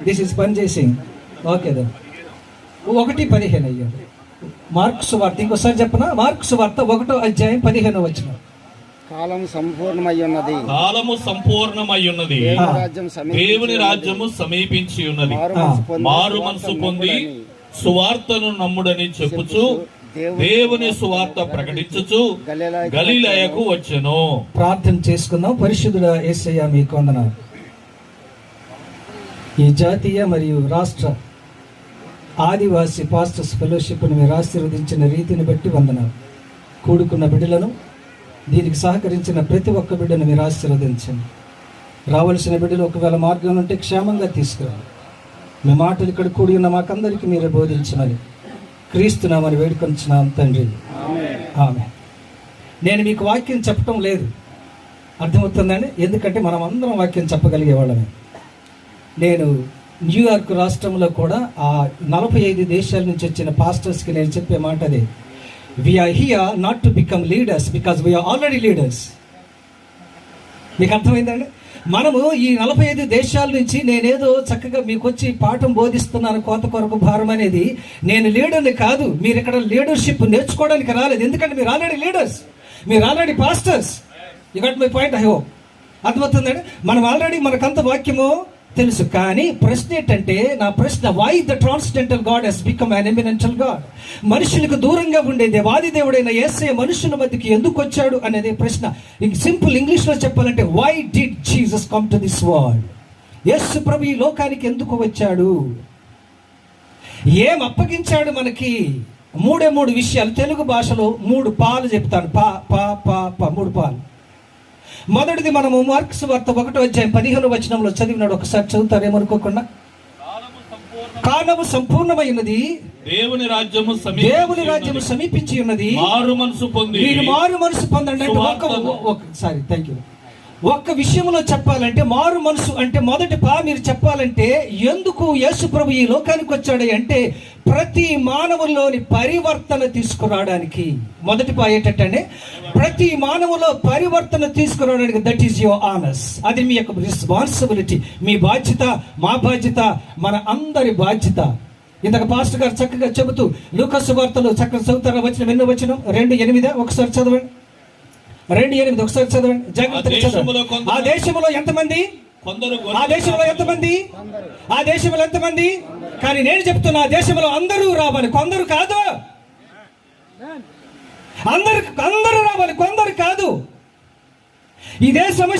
This is పని చేసింగ్ okay then ఒకటి పదిహేను అయ్యాడు. మార్క్స్ వార్త ఇంకోసారి చెప్పనా? మార్క్స్ వార్త ఒకటో అధ్యాయం పదిహేను వచ్చిన. కాలం సంపూర్ణమై ఉన్నది కాలము సంపూర్ణమై ఉన్నది దేవుని రాజ్యము సమీపించి ఉన్నది మారు మనసు పొంది సువార్తను నమ్ముడని చెప్పుచు దేవుని సువార్త ప్రకటించుచు గలిలయ గలిలయకు వచ్చెను. ప్రార్థన చేసుకుందాం. పరిశుద్ధుడ ఏసయ్య మీకు వందనాలు. ఈ జాతీయ మరియు రాష్ట్ర ఆదివాసి పాస్టర్స్ ఫెలోషిప్ను మీరు ఆశీర్వదించిన రీతిని బట్టి వందనాలు. కూడుకున్న బిడ్డలను దీనికి సహకరించిన ప్రతి ఒక్క బిడ్డను మీరు ఆశీర్వదించండి. రావలసిన బిడ్డలు ఒకవేళ మార్గం ఉంటే క్షేమంగా తీసుకురావాలి మీ మాటలు ఇక్కడ కూడి ఉన్న మాకందరికీ మీరే బోధించమని క్రీస్తున్నామని వేడుకొంచున్నాం తండ్రి. ఆమె నేను మీకు వాక్యం చెప్పటం లేదు. అర్థమవుతుందండి? ఎందుకంటే మనం అందరం వాక్యం చెప్పగలిగే వాళ్ళమే. నేను న్యూయార్క్ రాష్ట్రంలో కూడా ఆ నలభై ఐదు దేశాల నుంచి వచ్చిన పాస్టర్స్కి నేను చెప్పే మాట అదే. We are here not to become leaders because we are already leaders మీకు అర్థమైందండి? మనము ఈ నలభై ఐదు దేశాల నుంచి నేనేదో చక్కగా మీకు వచ్చి పాఠం బోధిస్తున్నాను కోత కొరకు భారం అనేది నేను లీడర్ని కాదు. మీరు ఇక్కడ లీడర్షిప్ నేర్చుకోవడానికి రాలేదు. ఎందుకంటే మీరు ఆల్రెడీ లీడర్స్ మీరు already pastors you got my point I hope అర్థమవుతుందండి? మనం ఆల్రెడీ మనకంత వాక్యము తెలుసు. కానీ ప్రశ్న ఏంటంటే నా ప్రశ్న why the transcendental god has become an immanent god మనుషులకు దూరంగా ఉండే దేవాది దేవుడైన ఏసే మనుషుల మధ్యకి ఎందుకు వచ్చాడు అనేది ప్రశ్న. సింపుల్ ఇంగ్లీష్లో చెప్పాలంటే why did Jesus come to this world yes ప్రభు ఈ లోకానికి ఎందుకు వచ్చాడు? ఏం అప్పగించాడు మనకి? మూడే మూడు విషయాలు. తెలుగు భాషలో మూడు పాలు చెప్తాను. పా పా పా పా మూడు పాలు. మొదటిది మనము మార్క్స్ వార్త ఒకటో అధ్యాయం పదిహేను వచనంలో చదివినాడు. ఒకసారి చదువుతారేమనుకోకుండా కాలము సంపూర్ణమైనది దేవుని రాజ్యము దేవుని రాజ్యము. సమీపించి ఉన్నది. మారు మనసు పొంది. మీరు మారు మనసు పొందండి. అంటే ఒక్క సువార్తను- ఒక్క- సారీ థ్యాంక్ యూ ఒక్క విషయంలో చెప్పాలంటే మారు మనసు అంటే మొదటి పా మీరు చెప్పాలంటే ఎందుకు యేసు ప్రభు ఈ లోకానికి వచ్చాడు అంటే ప్రతి మానవుల్లోని పరివర్తన తీసుకురావడానికి. మొదటి పా ఏంటంటే ప్రతి మానవులో పరివర్తన తీసుకురావడానికి దట్ ఈస్ యువర్ ఆనర్స్ అది మీ యొక్క రెస్పాన్సిబిలిటీ మీ బాధ్యత మా బాధ్యత మన అందరి బాధ్యత. ఇంతక పాస్టర్ గారు చక్కగా చెబుతూ లూకస్ వార్తలు చక్కగా చదువుతారా? వచ్చిన ఎన్నో వచ్చిన రెండు ఎనిమిదే? ఒకసారి చదవండి. రెండు ఎనిమిది ఒకసారి చదవండి. జాగ్రత్తగా చదవండి. ఆ దేశంలో ఎంతమంది? ఆ దేశంలో ఎంతమంది? ఆ దేశంలో ఎంతమంది? కానీ నేను చెప్తున్నా ఆ దేశంలో అందరూ రావాలి. కొందరు కాదు. అందరు అందరూ రావాలి. కొందరు కాదు. ఇదే సమస్య